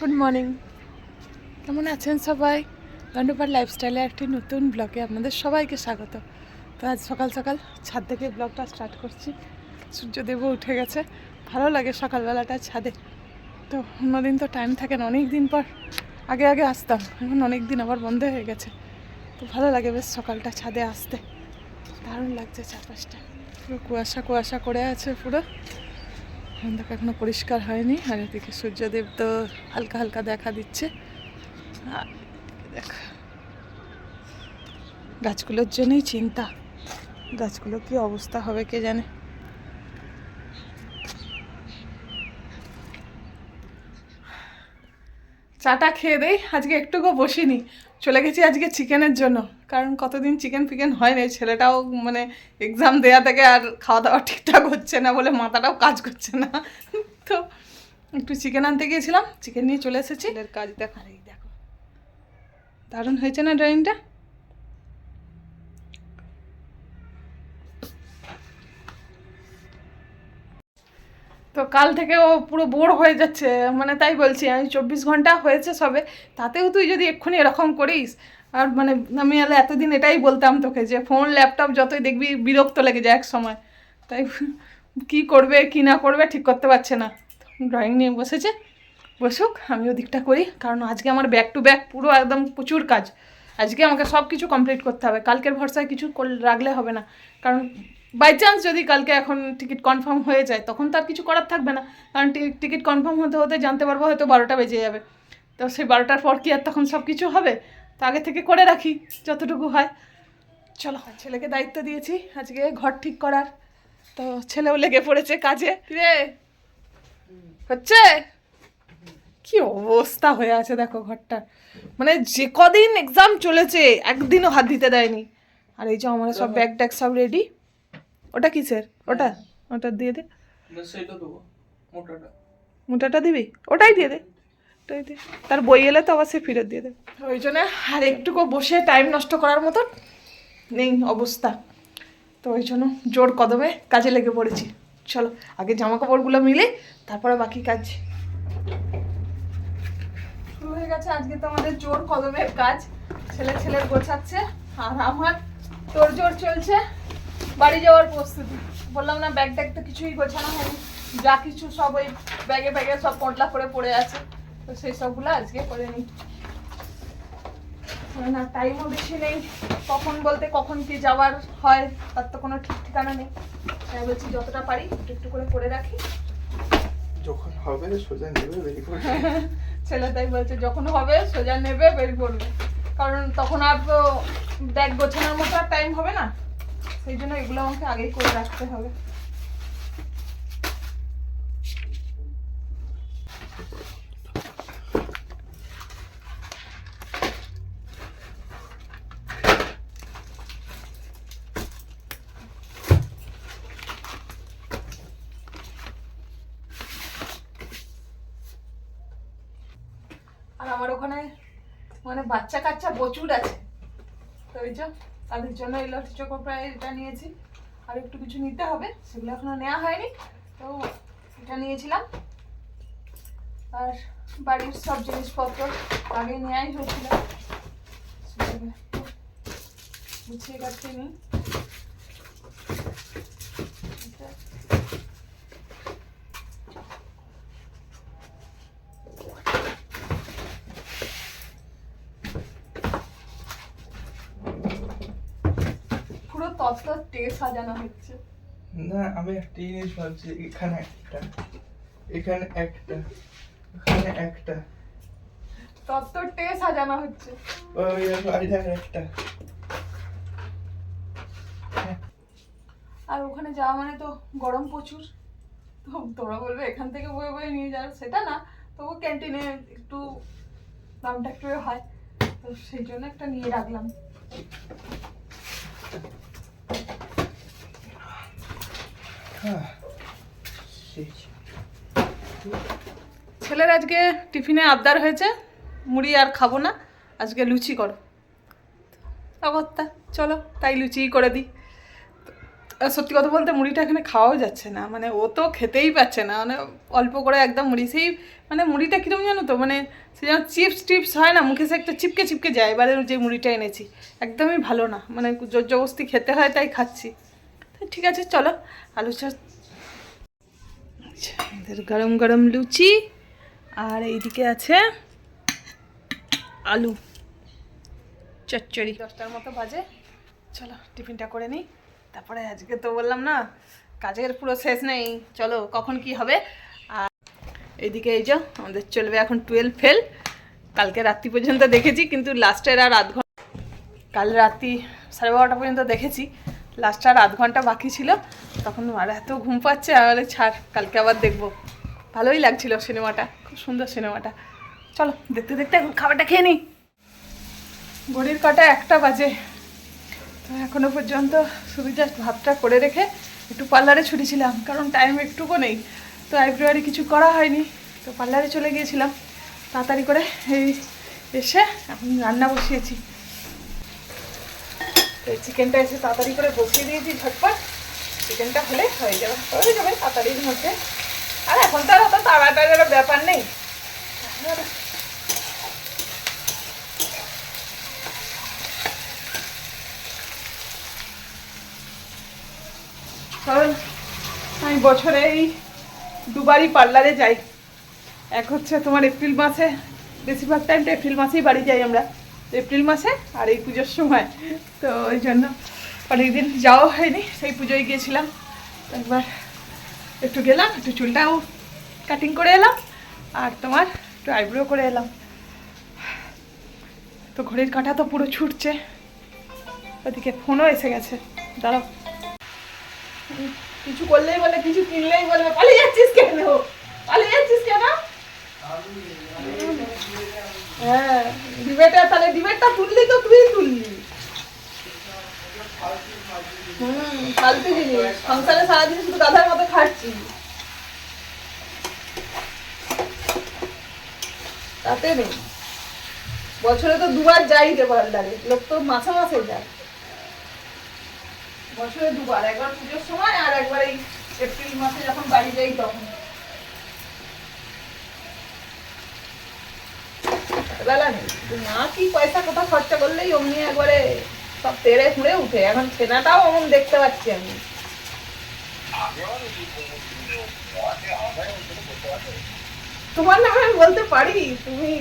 Good morning কেমন আছেন সবাই? দণ্ডপার লাইফস্টাইলে একটি নতুন ব্লগে আপনাদের সবাইকে স্বাগত। তো আজ সকাল সকাল ছাদ থেকে ব্লগটা স্টার্ট করছি। সূর্যদেবও উঠে গেছে। ভালো লাগে সকালবেলাটা ছাদে। তো অন্যদিন তো টাইম থাকে না অনেক দিন পর আগে আগে আসতাম। এখন অনেক দিন আবার বন্ধ হয়ে গেছে। তো ভালো লাগে বেশ সকালটা ছাদে আসতে। দারুণ লাগছে চারপাশটা। পুরো কুয়াশা কুয়াশা করে আছে পুরো। দেখো, এখনও পরিষ্কার হয়নি। আর এদিকে সূর্যদেব তো হালকা হালকা দেখা দিচ্ছে। আর গাছগুলোর জন্যই চিন্তা। গাছগুলো কি অবস্থা হবে কে জানে? চাটা খেয়ে দেই আজকে একটুকু বসিনি। চলে গেছি আজকে চিকেনের জন্য। কারণ কতদিন চিকেন ফিকেন হয় না ছেলেটাও মানে এক্সাম দেয়া থেকে আর খাওয়া দাওয়া ঠিকঠাক হচ্ছে না বলে মাথাটাও কাজ করছে না। তো একটু চিকেন আনতে গিয়েছিলাম চিকেন নিয়ে চলে এসেছি। কাজ দেখো। দেখো। দারুণ হয়েছে না ড্রয়িংটা তো কাল থেকে ও পুরো বোর হয়ে যাচ্ছে। মানে তাই বলছি, আমি চব্বিশ ঘণ্টা হয়েছে সবে, তাতেও তুই যদি এক্ষুনি এরকম করিস, আর মানে আমি এতদিন এটাই বলতাম তোকে যে ফোন ল্যাপটপ যতই দেখবি বিরক্ত লেগে যায় এক সময় তাই কি করবে, কি না করবে ঠিক করতে পারছে না। ড্রয়িং নিয়ে বসেছে। বসুক, আমি ওদিকটা করি, কারণ আজকে আমার ব্যাক টু ব্যাক পুরো একদম প্রচুর কাজ। আজকে আমাকে সব কিছু কমপ্লিট করতে হবে। কালকের ভরসায় কিছু রাখলে হবে না। কারণ বাই চান্স যদি কালকে এখন টিকিট কনফার্ম হয়ে যায় তখন তো আর কিছু করার থাকবে না। কারণ টিকিট কনফার্ম হতে হতে জানতে পারব হয়তো বারোটা বেজে যাবে। তো সেই বারোটার পর কি আর তখন সব কিছু হবে? তো আগে থেকে করে রাখি যতটুকু হয়। চলো ছেলেকে দায়িত্ব দিয়েছি আজকে ঘর ঠিক করার। তো ছেলেও লেগে পড়েছে কাজে। রে হচ্ছে? কি অবস্থা হয়ে আছে দেখো ঘরটা মানে যে কদিন এক্সাম চলেছে একদিনও হাত দিতে দেয়নি। আর এই যে আমার সব ব্যাগ ট্যাগ সব রেডি ওটা কিসের? ওটা? ওটা দিয়ে দে। দেবো। মোটাটা। দিবি? ওটাই দিয়ে দে। ওটাই দে। তার বই এলে তো আবার সে ফেরত দিয়ে দে ওই জন্য আর একটুকু বসে টাইম নষ্ট করার মতন নেই অবস্থা। তো ওই জন্য জোর কদমে কাজে লেগে পড়েছি। চলো আগে জামা কাপড়গুলো মিলে তারপরে বাকি কাজ। শুরু হয়ে গেছে আজকে তো আমাদের জোর কদমের কাজ। ছেলে ছেলের গোছাচ্ছে আর আমার তোর জোর চলছে। বাড়ি যাওয়ার প্রস্তুতি। বললাম না ব্যাগ ট্যাগ তো কিছুই গোছানো হয়নি। যা কিছু সব ওই ব্যাগে ব্যাগে সব পটলা করে পড়ে আছে। তো সেই সবগুলো আজকে করে নিই। না টাইমও বেশি নেই। কখন বলতে কখন কি যাওয়ার হয় তার তো কোনো ঠিক ঠিকানা নেই। তাই বলছি যতটা পারি একটু একটু করে করে রাখি। যখন হবে সোজা নেবে বেরি করে ছেলে তাই বলছে যখন হবে সোজা নেবে বের করবে। কারণ তখন আর তো ব্যাগ গোছানোর মতো আর টাইম হবে না। সেই জন্য এগুলো আমাকে আগেই করে রাখতে হবে। আর আমার ওখানে মানে বাচ্চা কাচ্চা প্রচুর আছে। তো ওই তাদের জন্য এই লটি চকো প্রায় এটা নিয়েছি। আর একটু কিছু নিতে হবে, সেগুলো এখনও নেওয়া হয়নি। তো এটা নিয়েছিলাম। আর বাড়ির সব জিনিসপত্র আগে নেওয়াই হয়েছিল। গুছিয়ে গেছে নিই এটা পুরো তত্ত্ব টে সাজানো হচ্ছে। না আমি একটা জিনিস ভাবছি এখানে একটা এখানে একটা এখানে একটা। তত্ত্ব টে সাজানো হচ্ছে। ওই বাইরে একটা। আর ওখানে যাওয়া মানে তো গরম প্রচুর। তো তোরা বলবে এখান থেকে বয়ে বয়ে নিয়ে যাও সেটা না। তবু ক্যান্টিনে একটু দামটা একটু হয়। তো সেই জন্য একটা নিয়ে রাখলাম। ছেলের আজকে টিফিনে আবদার হয়েছে, মুড়ি আর খাব না, আজকে লুচি করো। অগত্যা, চলো, তাই লুচিই করে দিই। সত্যি কথা বলতে মুড়িটা এখানে খাওয়াও যাচ্ছে না মানে ও তো খেতেই পাচ্ছে না মানে অল্প করে একদম মুড়ি, সেই মানে মুড়িটা কীরকম জানো তো মানে সে যেন চিপস, টিপস হয় না, মুখে সে একটা চিপকে চিপকে যায়, এবারে যে মুড়িটা এনেছি, একদমই ভালো না মানে জোর জবস্তি খেতে হয়, তাই খাচ্ছি। ঠিক আছে চলো আলু চা আচ্ছা, গরম গরম লুচি আর এইদিকে আছে আলু। চচ্চড়ি। দশটার মতো বাজে। চলো টিফিনটা করে নিই। তারপরে আজকে তো বললাম না কাজের পুরো শেষ নেই। চলো কখন কি হবে? আর এইদিকে এই যে আমাদের চলবে এখন টুয়েলভ ফেল কালকে রাত্রি পর্যন্ত দেখেছি কিন্তু লাস্টের আর আধ ঘণ্টা কাল রাত্রি সাড়ে বারোটা পর্যন্ত দেখেছি। লাস্ট আর আধ ঘণ্টা বাকি ছিল, তখন আর এত ঘুম পাচ্ছে আর ছাড়, কালকে আবার দেখব। ভালোই লাগছিল সিনেমাটা, খুব সুন্দর সিনেমাটা। চলো, দেখতে দেখতে এখন খাবারটা খেয়ে নিই। ঘড়ির কটা একটা বাজে। তো এখনও পর্যন্ত শুধু জাস্ট ভাতটা করে রেখে একটু পার্লারে ছুটেছিলাম, কারণ টাইম একটুকু নেই। তো আইব্রোয়ারি কিছু করা হয়নি, তো পার্লারে চলে গিয়েছিলাম। তাড়াতাড়ি করে এই এসে এখন রান্না বসিয়েছি। তো চিকেনটা এসে তাড়াতাড়ি করে বসিয়ে দিয়েছি ঝটপট। চিকেনটা হলে হয়ে যাবে। হয়ে যাবে তাড়াতাড়ির মধ্যে। আর এখন তো আর অত তাড়াতাড়ির ব্যাপার নেই। আমি বছরে এই দুবারই পার্লারে যাই। এক হচ্ছে তোমার এপ্রিল মাসে, বেশিরভাগ টাইমটা এপ্রিল মাসেই বাড়ি যাই আমরা। এপ্রিল মাসে আর এই পুজোর সময়। তো ওই জন্য অনেকদিন যাওয়া হয়নি, সেই পুজোয় গিয়েছিলাম। একবার একটু গেলাম, একটু চুলটাও কাটিং করে এলাম আর তোমার একটু আইব্রো করে এলাম। তো ঘড়ির কাঁটা তো পুরো ছুটছে। ওদিকে ফোনও এসে গেছে। দাঁড়াও। কিছু করলেই বলে, কিছু কিনলেই বলে, পালিয়ে যাচ্ছিস কেন? পালিয়ে যাচ্ছিস কেন? হ্যাঁ। তাহলে ডিবেটটা তুললি তো তুই তুললি। তাতে নেই। বছরে তো দুবার যাই রে পার্লারে লোক তো মাসে মাসে যায়। বছরে দুবার, একবার পুজোর সময় আর একবার এই এপ্রিল মাসে যখন বাড়ি যাই তখন। বেলা নেই। না কি পয়সা কোথাও খরচা করলেই অমনি একবারে সব তেড়ে ফুড়ে উঠে। এখন ছেনাটাও অমন দেখতে পাচ্ছি আমি। তোমার নামে আমি বলতে পারি? তুমি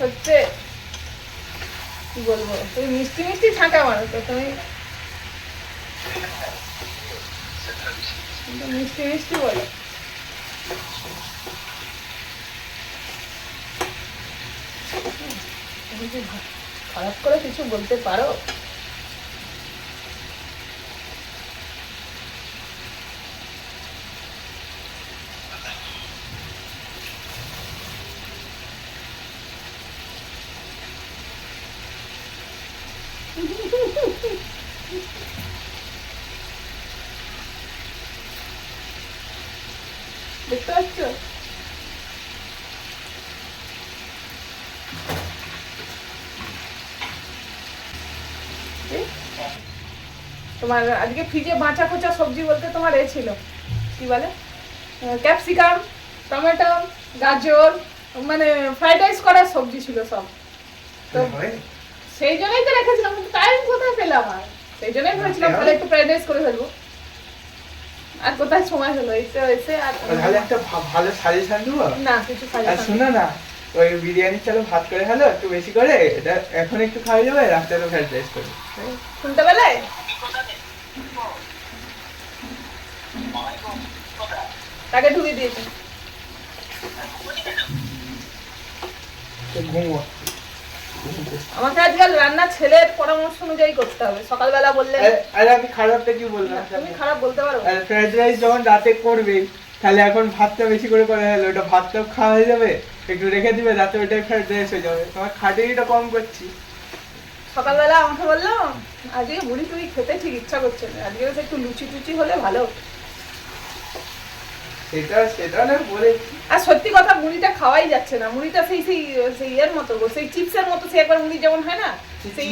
হচ্ছে, কি বলব? তুমি মিষ্টি মিষ্টি ছাঁকা মারো তো তুমি মিষ্টি মিষ্টি বলো। খারাপ করে কিছু বলতে পারো? দেখতে পাচ্ছ কি? তোমার আজকে ফ্রিজে বাঁচা খোঁচা সবজি বলতে তোমার এ ছিল। কি বলে? ক্যাপসিকাম টমেটো গাজর মানে ফ্রাইড রাইস করার সবজি ছিল সব। তো সেই জন্যই তো রেখেছিলাম কিন্তু টাইম কোথায় পেলাম আর? সেই জন্যই ভেবেছিলাম তাহলে একটু ফ্রাইড রাইস করে ফেলব। আর কোথায় সময় হলো? এই তো এসে আর তাহলে একটা ভালো সাজেশন দেবো? না কিছু আর শোনো না। ওই বিরিয়ানির চালে ভাত করে হলো একটু বেশি করে এটা এখন একটু খাওয়া যাবে রাত্রে তো ফ্রাইড রাইস করবে শুনতে পেলে? তাকে ঢুকে দিয়েছে। আমাকে আজকাল রান্না ছেলের পরামর্শ অনুযায়ী করতে হবে। সকালবেলা বললে আরে- আমি খারাপটা কি বললাম তুমি খারাপ বলতে পারো। ফ্রাইড রাইস যখন রাতে করবে তাহলে এখন ভাতটা বেশি করে করে হলো। ওটা ভাতটাও খাওয়া হয়ে যাবে একটু রেখে দিবে রাতে ওটাই ফ্রাইড রাইস হয়ে যাবে। তোমার খাটিটা কম করছি। সকালবেলা আমাকে বললাম আজকে বুড়ি টুড়ি খেতে ঠিক ইচ্ছা করছে না। আজকে একটু লুচি টুচি হলে ভালো। সেটা সেটা না বলে আর সত্যি কথা মুড়িটা খাওয়াই যাচ্ছে না। মুড়িটা সেই সেই সেই এর মতো গো, সেই চিপসের মতো সেই একবার মুড়ি যেমন হয় না সেই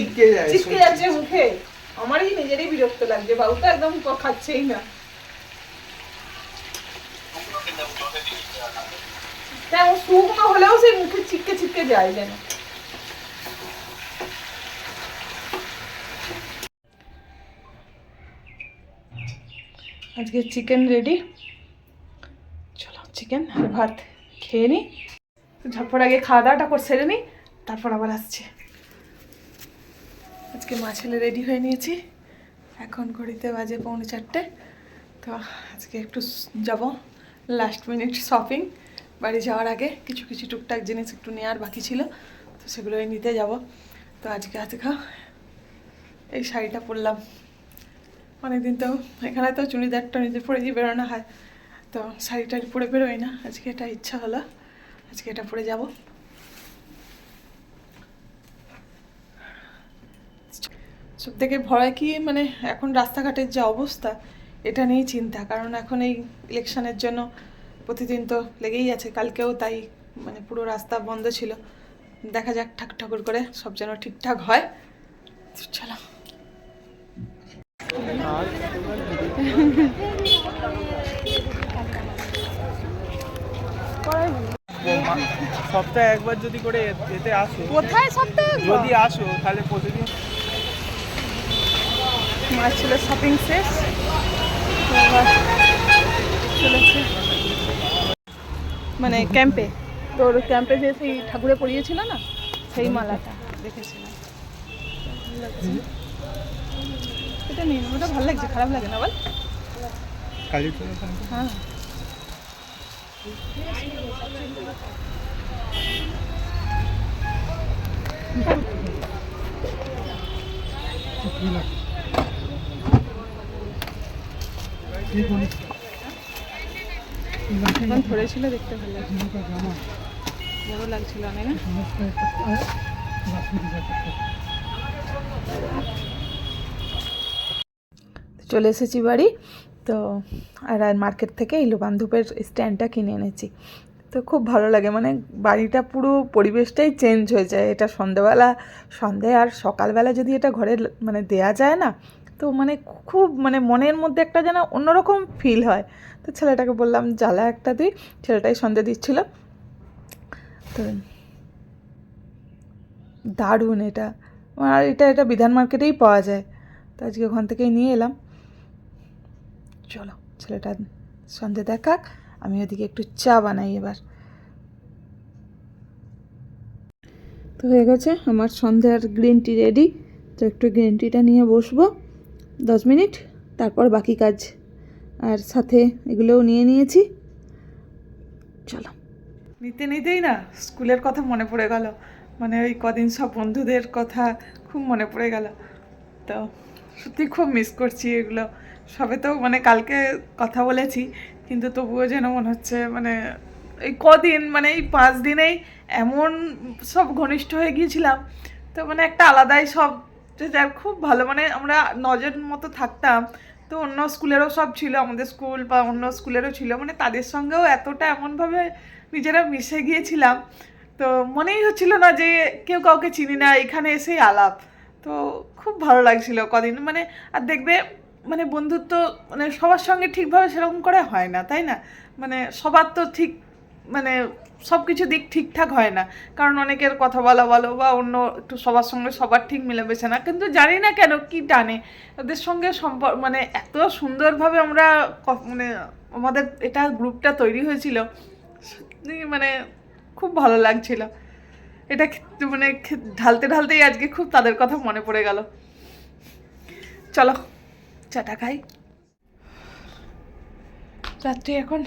সত্যি। যাচ্ছে মুখে। আমারই নিজেরই বিরক্ত লাগছে বাবু তো একদম খাচ্ছেই না। হ্যাঁ ও শুকনো হলেও সেই মুখে ছিটকে ছিটকে যায় যেন। আজকে চিকেন রেডি চিকেন আর ভাত খেয়ে নিই ঝটপট আগে খাওয়া দাওয়াটা করে সেরে নিই তারপর আবার আসছি। আজকে মা ছেলে রেডি হয়ে নিয়েছি। এখন ঘড়িতে বাজে পৌনে চারটে। তো আজকে একটু যাব লাস্ট মিনিট শপিং বাড়ি যাওয়ার আগে কিছু কিছু টুকটাক জিনিস একটু নেওয়ার বাকি ছিল, তো সেগুলোই নিতে যাব। তো আজকে আজকে এই শাড়িটা পরলাম। অনেকদিন তো এখানে তো চুড়িদার টুড়িদার পরে দিয়ে বেরোনো হয়। তো শাড়ি টাড়ি পরে বেরোই না। আজকে এটা ইচ্ছা হলো। আজকে এটা পরে যাব। সব থেকে ভয় কি মানে এখন রাস্তাঘাটের যে অবস্থা, এটা নিয়েই চিন্তা। কারণ এখন এই ইলেকশনের জন্য প্রতিদিন তো লেগেই আছে। কালকেও তাই মানে পুরো রাস্তা বন্ধ ছিল। দেখা যাক ঠাক ঠাকুর করে সব যেন ঠিকঠাক হয়। চলো। সপ্তাহে একবার যদি করে এতে আসো। কোথায় সপ্তাহে যদি আসো তাহলে প্রতিদিন মার ছিল শপিং শেষ। চলেছে। মানে ক্যাম্পে তোর ক্যাম্পে যে সেই ঠাকুরে পড়িয়েছিল না সেই মালাটা। দেখেছিলাম। এটা নিয়ে ওটা ভালো লাগছে খারাপ লাগে না বল? কালী হ্যাঁ। ধরেছিল দেখতে ভালো লাগছিল লাগছিল? চলে এসেছি বাড়ি তো আর আর মার্কেট থেকে ইলু বান্ধবের স্ট্যান্ডটা কিনে এনেছি। তো খুব ভালো লাগে মানে বাড়িটা পুরো পরিবেশটাই চেঞ্জ হয়ে যায়। এটা সন্ধেবেলা, সন্ধে আর সকালবেলা যদি এটা ঘরে মানে দেয়া যায় না, তো মানে খুব মানে মনের মধ্যে একটা যেন অন্যরকম ফিল হয়। তো ছেলেটাকে বললাম, জ্বালা একটা তুই। ছেলেটাই সন্ধে দিচ্ছিল। তো দারুণ এটা। আর এটা এটা বিধান মার্কেটেই পাওয়া যায়। তো আজকে ওখান থেকেই নিয়ে এলাম। চলো, ছেলেটা সন্ধে দেখাক, আমি ওদিকে একটু চা বানাই এবার। তো হয়ে গেছে, আমার সন্ধ্যার গ্রিন টি রেডি তো একটু গ্রিন টিটা নিয়ে বসবো, দশ মিনিট, তারপর বাকি কাজ। আর সাথে এগুলোও নিয়ে নিয়েছি। চলো। নিতে নিতেই না, স্কুলের কথা মনে পড়ে গেল। মানে ওই কদিন সব বন্ধুদের কথা খুব মনে পড়ে গেল। তো সত্যি খুব মিস করছি এগুলো। সবে তো মানে কালকে কথা বলেছি, কিন্তু তবুও যেন মনে হচ্ছে মানে এই কদিন মানে এই পাঁচ দিনেই এমন সব ঘনিষ্ঠ হয়ে গিয়েছিলাম, তো মানে একটা আলাদাই সব যে যার খুব ভালো মানে আমরা নজন মতো থাকতাম, তো অন্য স্কুলেরও সব ছিল, আমাদের স্কুল বা অন্য স্কুলেরও ছিল মানে তাদের সঙ্গেও এতটা এমনভাবে নিজেরা মিশে গিয়েছিলাম, তো মনেই হচ্ছিল না যে কেউ কাউকে চিনি না, এখানে এসেই আলাপ, তো খুব ভালো লাগছিল কদিন মানে আর দেখবে মানে বন্ধুত্ব মানে সবার সঙ্গে ঠিকভাবে সেরকম করে হয় না, তাই না? মানে সবার তো ঠিক মানে সব কিছু দিক ঠিকঠাক হয় না। কারণ অনেকের কথা বলা বলো বা অন্য একটু সবার সঙ্গে সবার ঠিক মিলেমিশে না। কিন্তু জানি না কেন কি টানে। ওদের সঙ্গে সম্পর্ক মানে এত সুন্দরভাবে আমরা মানে আমাদের এটা গ্রুপটা তৈরি হয়েছিল মানে খুব ভালো লাগছিল। এটা মানে ঢালতে ঢালতেই আজকে খুব তাদের কথা মনে পড়ে গেল। চলো। চাটা খাই। রাত্রি এখন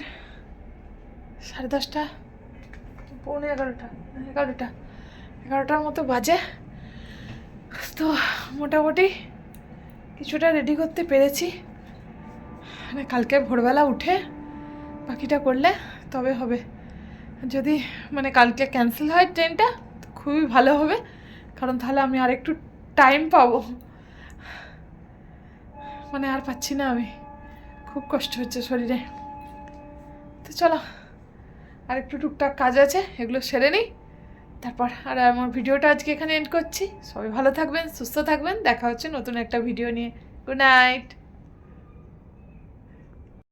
সাড়ে দশটা, পৌনে এগারোটা এগারোটা, এগারোটার মতো বাজে। তো মোটামুটি কিছুটা রেডি করতে পেরেছি। মানে কালকে ভোরবেলা উঠে বাকিটা করলে তবে হবে। যদি মানে কালকে ক্যান্সেল হয় ট্রেনটা খুবই ভালো হবে। কারণ তাহলে আমি আর একটু টাইম পাবো। মানে আর পাচ্ছি না আমি। খুব কষ্ট হচ্ছে শরীরে। তো চলো আর একটু টুকটাক কাজ আছে, এগুলো সেরে নিই। তারপর আর আমার ভিডিওটা আজকে এখানে এন্ড করছি। সবাই ভালো থাকবেন, সুস্থ থাকবেন। দেখা হচ্ছে নতুন একটা ভিডিও নিয়ে। Good night